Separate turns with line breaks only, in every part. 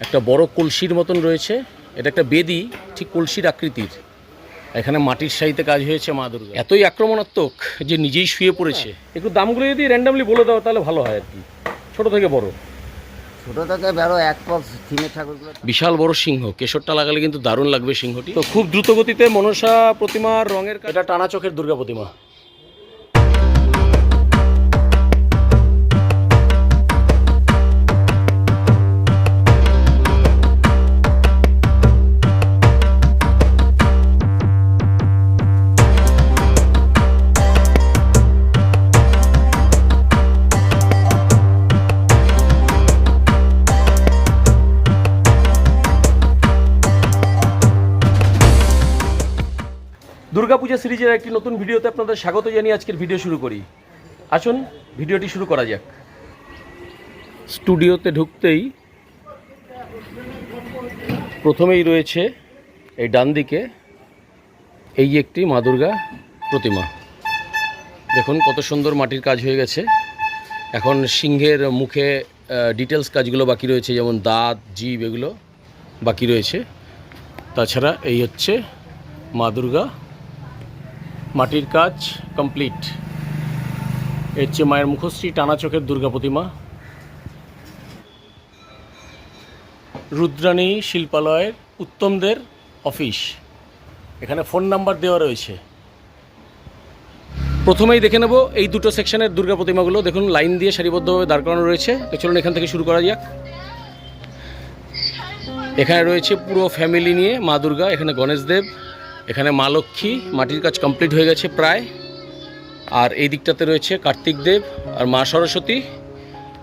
একটা বড় কলসির মতন রয়েছে। এটা একটা বেদি ঠিক কলসির আকৃতির। এখানে মাটির সাইতে কাজ হয়েছে মা দুর্গা। এতই আক্রমণাত্মক যে নিজেই শুয়ে পড়েছে। একটু দামগুলো যদি র্যান্ডামলি বলে দাও তাহলে ভালো হয় আর কি। ছোট থেকে বড়।
ছোটো থেকে বেরো এক থিমের ঠাকুরগুলো।
বিশাল বড় সিংহ। কেশরটা লাগালে কিন্তু দারুণ লাগবে সিংহটি। তো খুব দ্রুত গতিতে মনসা প্রতিমার রঙের কাজ- এটা টানা চোখের দুর্গা প্রতিমা। দুর্গাপূজা সিরিজের একটি নতুন ভিডিওতে আপনাদের স্বাগত জানিয়ে আজকের ভিডিও শুরু করি। আসুন, ভিডিওটি শুরু করা যাক। স্টুডিওতে ঢুকতেই প্রথমেই রয়েছে এই ডান দিকে এই একটি মা দুর্গা প্রতিমা। দেখুন, কত সুন্দর মাটির কাজ হয়ে গেছে। এখন সিংহের মুখে ডিটেলস কাজগুলো বাকি রয়েছে, যেমন দাঁত জিভ এগুলো বাকি রয়েছে। তাছাড়া এই হচ্ছে মা দুর্গা মাটির কাজ কমপ্লিট। এর হচ্ছে মায়ের মুখশ্রী টানা চোখের দুর্গা প্রতিমা। রুদ্রাণী শিল্পালয়ের উত্তমদের অফিস। এখানে ফোন নাম্বার দেওয়া রয়েছে। প্রথমেই দেখে নেব এই দুটো সেকশনের দুর্গা প্রতিমাগুলো। দেখুন, লাইন দিয়ে সারিবদ্ধভাবে দাঁড় করানো রয়েছে। চলুন এখান থেকে শুরু করা যাক। এখানে রয়েছে পুরো ফ্যামিলি নিয়ে মা দুর্গা, এখানে গণেশদেব এখানে মা লক্ষ্মী, মাটির কাজ কমপ্লিট হয়ে গেছে প্রায়। আর এই দিকটাতে রয়েছে কার্তিক দেব আর মা সরস্বতী।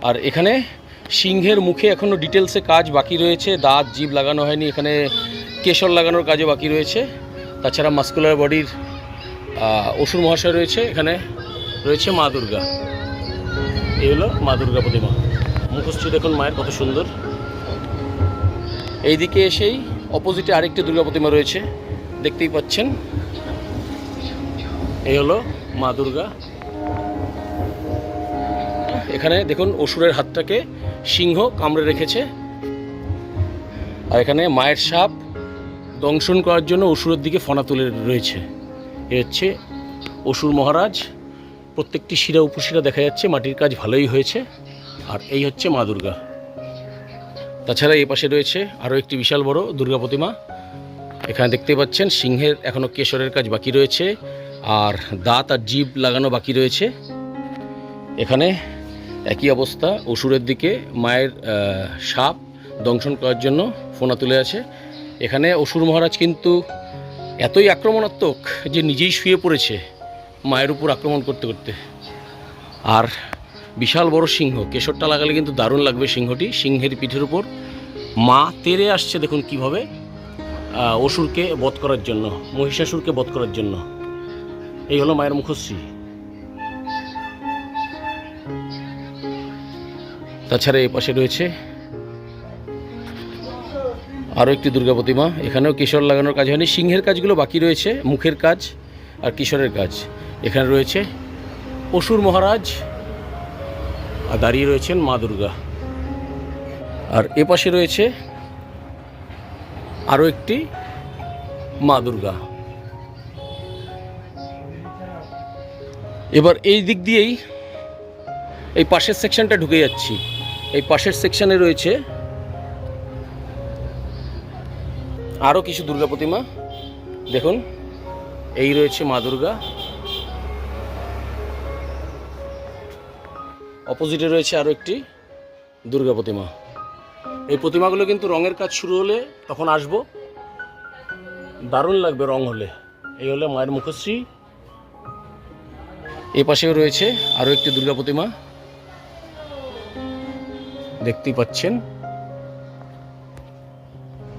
আর এখানে সিংহের মুখে এখনও ডিটেলসে কাজ বাকি রয়েছে। দাঁত জিভ লাগানো হয়নি, এখানে কেশর লাগানোর কাজও বাকি রয়েছে। তাছাড়া মাস্কুলার বডির অসুর মহাশয় রয়েছে, এখানে রয়েছে মা দুর্গা। এই হলো মা দুর্গা প্রতিমা। মুখশ্রী দেখুন মায়ের কত সুন্দর। এইদিকে এসেই অপোজিটে আরেকটি দুর্গা প্রতিমা রয়েছে। দেখতেই পাচ্ছেন। এই হলো মা দুর্গা। এখানে দেখুন অসুরের হাতটাকে সিংহ কামড়ে রেখেছে। আর এখানে মায়ের সাপ দংশন করার জন্য অসুরের দিকে ফনা তুলে রয়েছে। এ হচ্ছে অসুর মহারাজ। প্রত্যেকটি শিরা উপশিরা দেখা যাচ্ছে, মাটির কাজ ভালোই হয়েছে। আর এই হচ্ছে মা দুর্গা। তাছাড়া এই পাশে রয়েছে আরও একটি বিশাল বড় দুর্গা প্রতিমা। এখানে দেখতে পাচ্ছেন, সিংহের এখনও কেশরের কাজ বাকি রয়েছে, আর দাঁত আর জীব লাগানো বাকি রয়েছে। এখানে একই অবস্থা, অসুরের দিকে মায়ের সাপ দংশন করার জন্য ফোনা তুলে আছে। এখানে অসুর মহারাজ কিন্তু এতই আক্রমণাত্মক যে নিজেই শুয়ে পড়েছে মায়ের উপর আক্রমণ করতে করতে। আর বিশাল বড় সিংহ, কেশরটা লাগালে কিন্তু দারুণ লাগবে সিংহটি, সিংহের পিঠের উপর। মা তেরে আসছে দেখুন কীভাবে। অসুরকে বধ করার জন্য, মহিষাসুরকে বধ করার জন্য। এই হলো মায়ের মুখশ্রী। তাছাড়া এই পাশে রয়েছে আরও একটি দুর্গা প্রতিমা। এখানেও কিশোর লাগানোর কাজ হয়নি। সিংহের কাজগুলো বাকি রয়েছে, মুখের কাজ আর কিশোরের কাজ। এখানে রয়েছে অসুর মহারাজ আর দাঁড়িয়ে রয়েছেন মা দুর্গা। আর এ পাশে রয়েছে আরও একটি মা দুর্গা। এবার এই দিক দিয়েই এই পাশের সেকশনটা ঢুকে যাচ্ছি। এই পাশের সেকশনে রয়েছে আরও কিছু দুর্গা প্রতিমা। দেখুন, এই রয়েছে মা দুর্গা। অপোজিটে রয়েছে আরও একটি দুর্গা প্রতিমা। এই প্রতিমাগুলো কিন্তু রঙের কাজ শুরু হলে তখন আসব। দারুণ লাগবে রং হলে। এই হলো মায়ের মুখশ্রী। এ পাশেও রয়েছে আরও একটি দুর্গা প্রতিমা। দেখতেই পাচ্ছেন।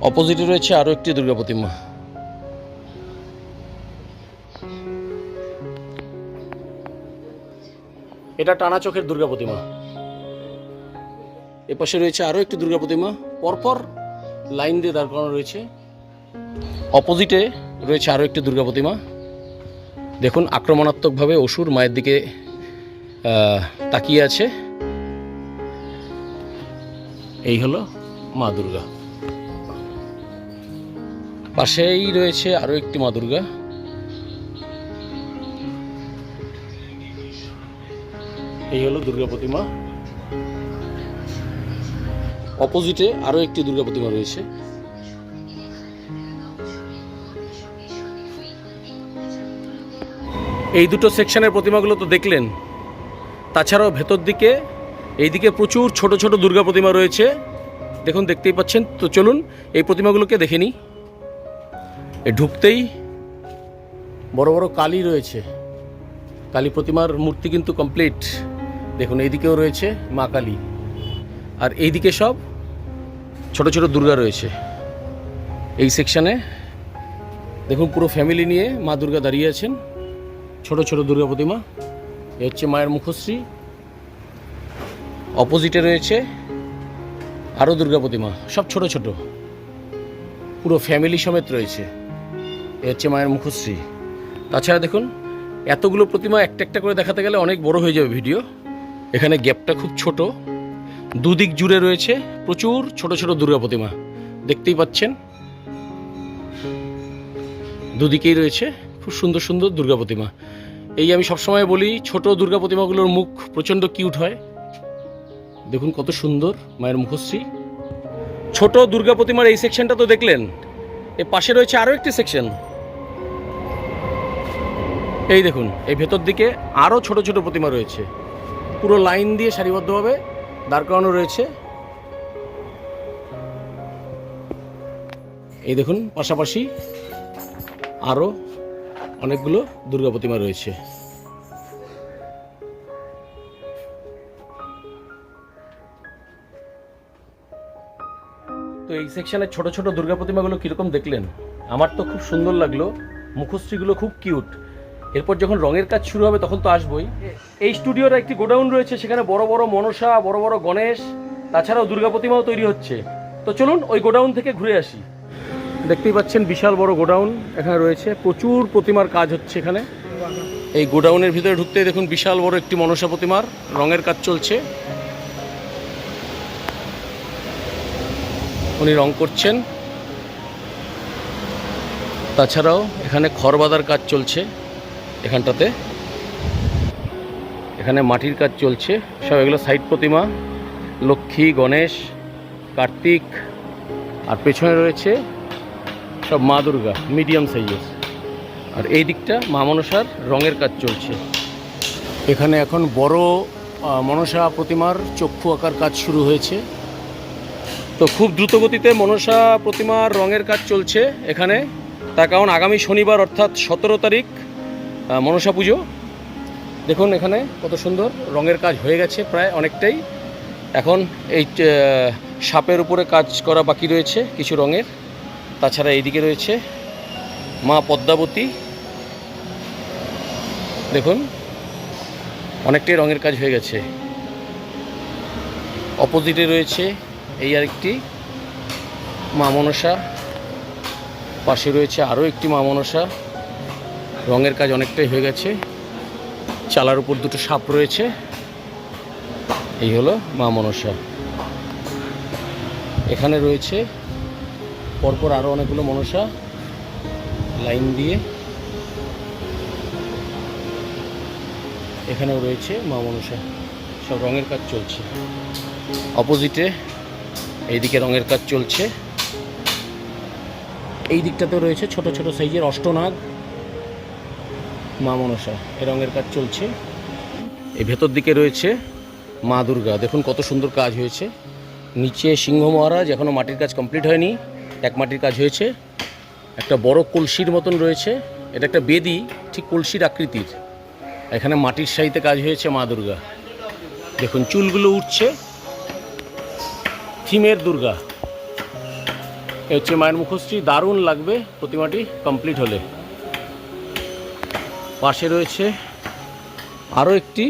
অপোজিটে রয়েছে আরও একটি দুর্গা প্রতিমা। এটা টানা চোখের দুর্গা প্রতিমা। এপাশে রয়েছে আরও একটি দুর্গা প্রতিমা। পরপর লাইন দিয়ে দাঁড় করানো রয়েছে। অপোজিটে রয়েছে আরও একটি দুর্গা প্রতিমা। দেখুন, আক্রমণাত্মকভাবে অসুর মায়ের দিকে তাকিয়ে আছে। এই হলো মা দুর্গা। পাশেই রয়েছে আরও একটি মা দুর্গা। এই হলো দুর্গা প্রতিমা। অপোজিটে আরও একটি দুর্গা প্রতিমা রয়েছে। এই দুটো সেকশনের প্রতিমাগুলো তো দেখলেন। তাছাড়াও ভেতর দিকে, এইদিকে প্রচুর ছোট ছোট দুর্গা প্রতিমা রয়েছে। দেখুন, দেখতেই পাচ্ছেন? তো চলুন, এই প্রতিমাগুলোকে দেখে নিই। এ ঢুকতেই বড় বড় কালী রয়েছে। কালী প্রতিমার মূর্তি কিন্তু কমপ্লিট। দেখুন, এইদিকেও রয়েছে মা কালী। আর এইদিকে সব ছোট ছোট দুর্গা রয়েছে। এই সেকশানে দেখুন পুরো ফ্যামিলি নিয়ে মা দুর্গা দাঁড়িয়ে আছেন। ছোট ছোট দুর্গা প্রতিমা, এ হচ্ছে মায়ের মুখশ্রী। অপোজিটে রয়েছে আরও দুর্গা প্রতিমা, সব ছোট ছোট। পুরো ফ্যামিলি সমেত রয়েছে, এ হচ্ছে মায়ের মুখশ্রী। তাছাড়া দেখুন, এতগুলো প্রতিমা একটা একটা করে দেখাতে গেলে অনেক বড় হয়ে যাবে ভিডিও। এখানে গ্যাপটা খুব ছোট। দুদিক জুড়ে রয়েছে প্রচুর ছোট ছোট দুর্গা প্রতিমা। দেখতেই পাচ্ছেন? দুদিকেই রয়েছে খুব সুন্দর সুন্দর দুর্গা প্রতিমা। এই আমি সবসময় বলি, ছোট দুর্গা প্রতিমাগুলোর মুখ প্রচণ্ড কিউট হয়। দেখুন কত সুন্দর মায়ের মুখশ্রী। ছোট দুর্গা প্রতিমার এই সেকশনটা তো দেখলেন। এর পাশে রয়েছে আরও একটি সেকশন। এই দেখুন, এই ভেতর দিকে আরও ছোট ছোট প্রতিমা রয়েছে। পুরো লাইন দিয়ে সারিবদ্ধভাবে দাঁড় করানো রয়েছে। এই দেখুন, পাশাপাশি আরও অনেকগুলো দুর্গা প্রতিমা রয়েছে। তো এই সেকশনের ছোট ছোট দুর্গা প্রতিমাগুলো কীরকম দেখলেন? আমার তো খুব সুন্দর লাগল। মুখশ্রীগুলো খুব কিউট এরপর যখন রঙের কাজ শুরু হবে তখন তো আসবই। এই স্টুডিওর একটি গোডাউন রয়েছে, সেখানে বড় বড় মনসা, বড় বড় গণেশ, তাছাড়াও দুর্গা প্রতিমাও তৈরি হচ্ছে। তো চলুন ওই গোডাউন থেকে ঘুরে আসি। দেখতেই পাচ্ছেন বিশাল বড় গোডাউন এখানে রয়েছে। প্রচুর প্রতিমার কাজ হচ্ছে এখানে। এই গোডাউনের ভিতরে ঢুকতে দেখুন বিশাল বড় একটি মনসা প্রতিমার রঙের কাজ চলছে। উনি রং করছেন। তাছাড়াও এখানে খড় বাঁধার কাজ চলছে। এখানটাতে। এখানে মাটির কাজ চলছে। সব এগুলো সাইড প্রতিমা। লক্ষ্মী, গণেশ, কার্তিক, আর পেছনে রয়েছে সব মা দুর্গা, মিডিয়াম সাইজের। আর এই দিকটা মা মনসার রঙের কাজ চলছে। এখানে এখন বড় মনসা প্রতিমার চক্ষু আঁকার কাজ শুরু হয়েছে। তো খুব দ্রুতগতিতে মনসা প্রতিমার রঙের কাজ চলছে এখানে। তার কারণ আগামী শনিবার, অর্থাৎ সতেরো তারিখ মনসা পুজো। দেখুন এখানে কত সুন্দর রঙের কাজ হয়ে গেছে প্রায় অনেকটাই। এখন এই সাপের উপরে কাজ করা বাকি রয়েছে কিছু রঙের। তাছাড়া এইদিকে রয়েছে মা পদ্মাবতী। দেখুন, অনেকটাই রঙের কাজ হয়ে গেছে। অপোজিটে রয়েছে এই আরেকটি মা মনসা। পাশে রয়েছে আরও একটি মা মনসা। রঙের কাজ অনেকটাই হয়ে গেছে। চালার উপর দুটো সাপ রয়েছে। এই হলো মা মনসা। এখানে রয়েছে পরপর আরও অনেকগুলো মনসা লাইন দিয়ে। এখানেও রয়েছে মা মনসা। সব রঙের কাজ চলছে। অপোজিটে এইদিকে রঙের কাজ চলছে। এই দিকটাতেও রয়েছে ছোট ছোট সাইজের অষ্টনাগ। মা মনসা, এ রঙের কাজ চলছে। এই ভেতর দিকে রয়েছে মা দুর্গা। দেখুন কত সুন্দর কাজ হয়েছে। নিচে সিংহ মহারাজ এখনও মাটির কাজ কমপ্লিট হয়নি, এক মাটির কাজ হয়েছে। একটা বড় কলসির মতন রয়েছে, এটা একটা বেদি, ঠিক কলসির আকৃতির। এখানে মাটির সাইতে কাজ হয়েছে মা দুর্গা। দেখুন চুলগুলো উঠছে। থিমের দুর্গা। এ হচ্ছে মায়ের মুখশ্রী, দারুণ লাগবে প্রতিমাটি কমপ্লিট হলে। পাশে রয়েছে আরও একটি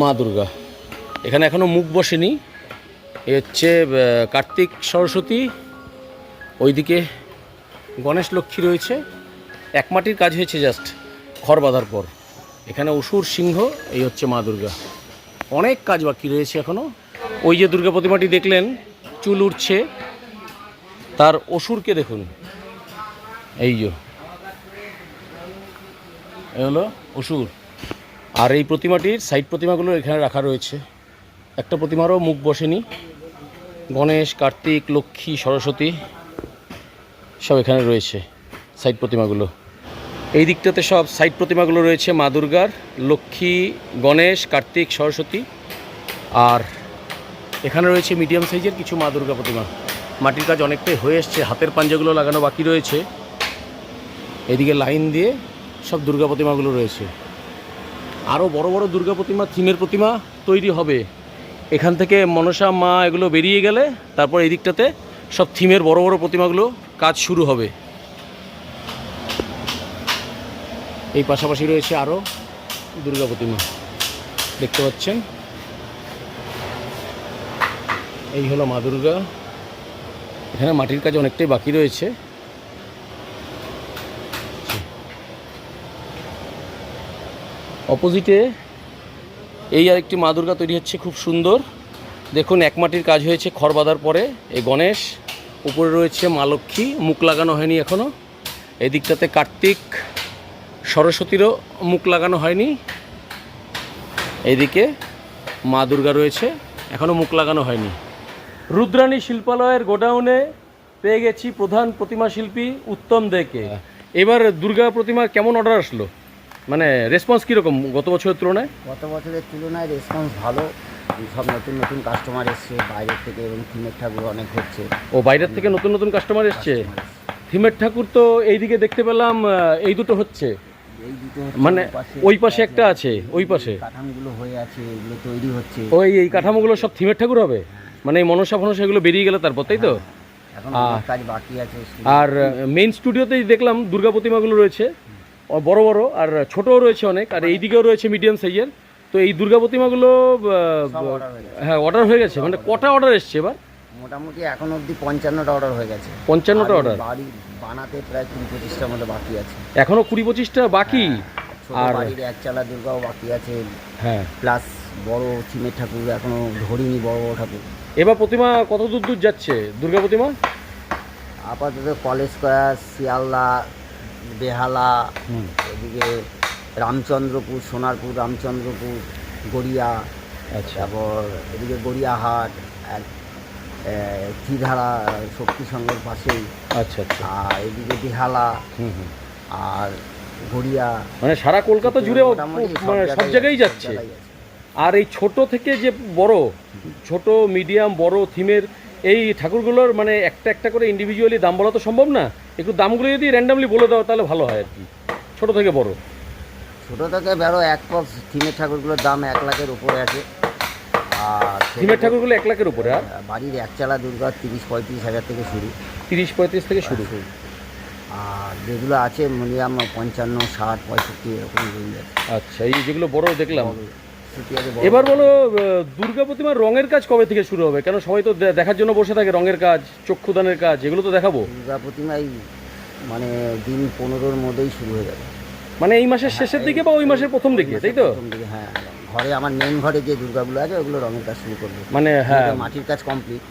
মা দুর্গা। এখানে এখনও মুখ বসেনি। এ হচ্ছে কার্তিক সরস্বতী, ওইদিকে গণেশ লক্ষ্মী রয়েছে। এক মাটির কাজ হয়েছে জাস্ট খড় বাঁধার পর। এখানে অসুর সিংহ, এই হচ্ছে মা দুর্গা। অনেক কাজ বাকি রয়েছে এখনও ওই যে দুর্গা প্রতিমাটি দেখলেন, চুল উঠছে তার অসুরকে দেখুন। এই যে। এ হলো অসুর। আর এই প্রতিমাটির সাইড প্রতিমাগুলো এখানে রাখা রয়েছে। একটা প্রতিমারও মুখ বসেনি। গণেশ, কার্তিক, লক্ষ্মী, সরস্বতী সব এখানে রয়েছে সাইড প্রতিমাগুলো। এই দিকটাতে সব সাইড প্রতিমাগুলো রয়েছে মা দুর্গার, লক্ষ্মী, গণেশ, কার্তিক, সরস্বতী। আর এখানে রয়েছে মিডিয়াম সাইজের কিছু মা দুর্গা প্রতিমা। মাটির কাজ অনেকটাই হয়ে এসছে, হাতের পাঞ্জাগুলো লাগানো বাকি রয়েছে। এদিকে লাইন দিয়ে সব দুর্গা প্রতিমাগুলো রয়েছে। আরও বড় বড় দুর্গা প্রতিমা, থিমের প্রতিমা তৈরি হবে। এখান থেকে মনসা, মা এগুলো বেরিয়ে গেলে তারপর এই দিকটাতে সব থিমের বড় বড় প্রতিমাগুলো কাজ শুরু হবে। এই পাশাপাশি রয়েছে আরও দুর্গা প্রতিমা। দেখতে পাচ্ছেন? এই হলো মা দুর্গা। এখানে মাটির কাজ অনেকটাই বাকি রয়েছে। অপোজিটে এই আরেকটি মা দুর্গা তৈরি হচ্ছে খুব সুন্দর। দেখুন এক মাটির কাজ হয়েছে খড় বাঁধার পরে। এই গণেশ উপরে রয়েছে মা লক্ষ্মী মুখ লাগানো হয়নি এখনও এই দিকটাতে কার্তিক সরস্বতীরও মুখ লাগানো হয়নি। এদিকে মা দুর্গা রয়েছে এখনও মুখ লাগানো হয়নি। রুদ্রাণী শিল্পালয়ের গোডাউনে পেয়ে গেছি প্রধান প্রতিমা শিল্পী উত্তম দেকে। এবার দুর্গা প্রতিমা কেমন অর্ডার আসলো? মানে রেসপন্স কীরকম গত বছরের তুলনায়?
গত বছরের তুলনায় রেসপন্স ভালো। সব নতুন নতুন কাস্টমার এসছে বাইরের থেকে এবং থিমের ঠাকুর অনেক হচ্ছে।
ও বাইরের থেকে নতুন নতুন কাস্টমার এসছে? থিমের ঠাকুর তো এইদিকে দেখতে পেলাম এই দুটো হচ্ছে। মানে ওই পাশে একটা আছে। ওই পাশে।
কাঠামোগুলো হয়ে আছে এগুলো তৈরি হচ্ছে।
ওই এই কাঠামোগুলো সব থিমের ঠাকুর হবে? মানে এই মনসা ফনসা এগুলো বেরিয়ে গেলে তারপর তাই তো?
কাজ বাকি আছে।
আর মেইন স্টুডিওতেই দেখলাম দুর্গা প্রতিমাগুলো রয়েছে। বড় বড় আর ছোটও রয়েছে অনেক আর এই দিকেও রয়েছে মিডিয়াম সাইজের তো এই দুর্গা প্রতিমাগুলো
হয়ে।
হ্যাঁ অর্ডার হয়ে গেছে? মানে কটা অর্ডার এসছে এবার?
মোটামুটি এখন অবধি পঞ্চান্নটা অর্ডার হয়ে গেছে।
পঞ্চান্নটা অর্ডার
বাড়ি বানাতে প্রায় কুড়ি পঁচিশটার মতো বাকি আছে।
এখনও কুড়ি পঁচিশটা বাকি?
ছোট
আর-
একচালা দুর্গাও বাকি আছে।
হ্যাঁ।
প্লাস বড় থিমের ঠাকুর এখনও ধরিনি বড় বড় ঠাকুর।
এবার প্রতিমা কত দূর দূর যাচ্ছে? দুর্গা প্রতিমা?
আপাতত কলেজ স্কোয়ার শিয়ালদা বেহালা এদিকে রামচন্দ্রপুর সোনারপুর রামচন্দ্রপুর গড়িয়া
আচ্ছা।
তারপর এদিকে গড়িয়াহাট ত্রিধারা শক্তি সংঘের পাশেই।
আচ্ছা আচ্ছা।
আর এদিকে বেহালা আর গড়িয়া।
মানে সারা কলকাতা জুড়ে মানে সব জায়গায় যাচ্ছে। আর এই ছোট থেকে যে বড় ছোট মিডিয়াম বড় থিমের এই ঠাকুরগুলোর মানে একটা একটা করে ইন্ডিভিজুয়ালি দাম বলা তো সম্ভব না একটু দামগুলো যদি র্যান্ডামলি বলে দাও তাহলে ভালো হয় আর কি ছোট থেকে বড়।
ছোট থেকে বেরো এক বক্স থিমের ঠাকুরগুলোর দাম এক লাখের উপরে আছে। আর
থিমের ঠাকুরগুলো এক লাখের উপরে আর
বাড়ির একচালা দুর্গা তিরিশ পঁয়ত্রিশ হাজার থেকে শুরু।
তিরিশ পঁয়ত্রিশ থেকে শুরু।
আর যেগুলো আছে মিনিমাম পঞ্চান্ন ষাট পঁয়ষট্টি এরকম
আচ্ছা এই যেগুলো বড় দেখলাম
বড়।
এবার বলো দুর্গা প্রতিমার রঙের কাজ কবে থেকে শুরু হবে? কেন সবাই তো দেখার জন্য বসে থাকে রঙের কাজ চক্ষুদানের কাজ এগুলো তো দেখাবো।
দুর্গা প্রতিমাই মানে দিন পনেরোর মধ্যেই শুরু হয়ে যাবে।
মানে এই মাসের শেষের দিকে বা ওই মাসের প্রথম দিকে তাই তো?
হ্যাঁ ঘরে আমার মেন ঘরে যে দুর্গাগুলো আছে ওগুলো রঙের কাজ শুরু করবে।
মানে হ্যাঁ।
মাটির কাজ কমপ্লিট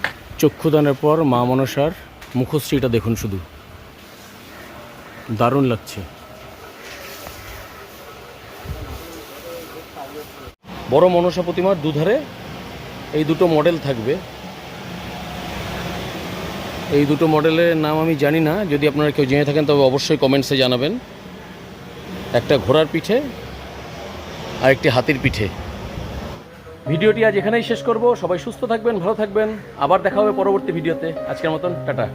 চক্ষুদানের পর মা মনসার মুখশ্রীটা দেখুন শুধু। দারুণ লাগছে। বড় মনসা প্রতিমার দুধারে এই দুটো মডেল থাকবে। এই দুটো মডেলের নাম আমি জানি না, যদি আপনারা কেউ জেনে থাকেন তবে অবশ্যই কমেন্টসে জানাবেন। একটা ঘোড়ার পিঠে আর একটি হাতির পিঠে। ভিডিওটি আজ এখানেই শেষ করব। সবাই সুস্থ থাকবেন, ভালো থাকবেন। আবার দেখা হবে পরবর্তী ভিডিওতে। আজকের মতন, টাটা।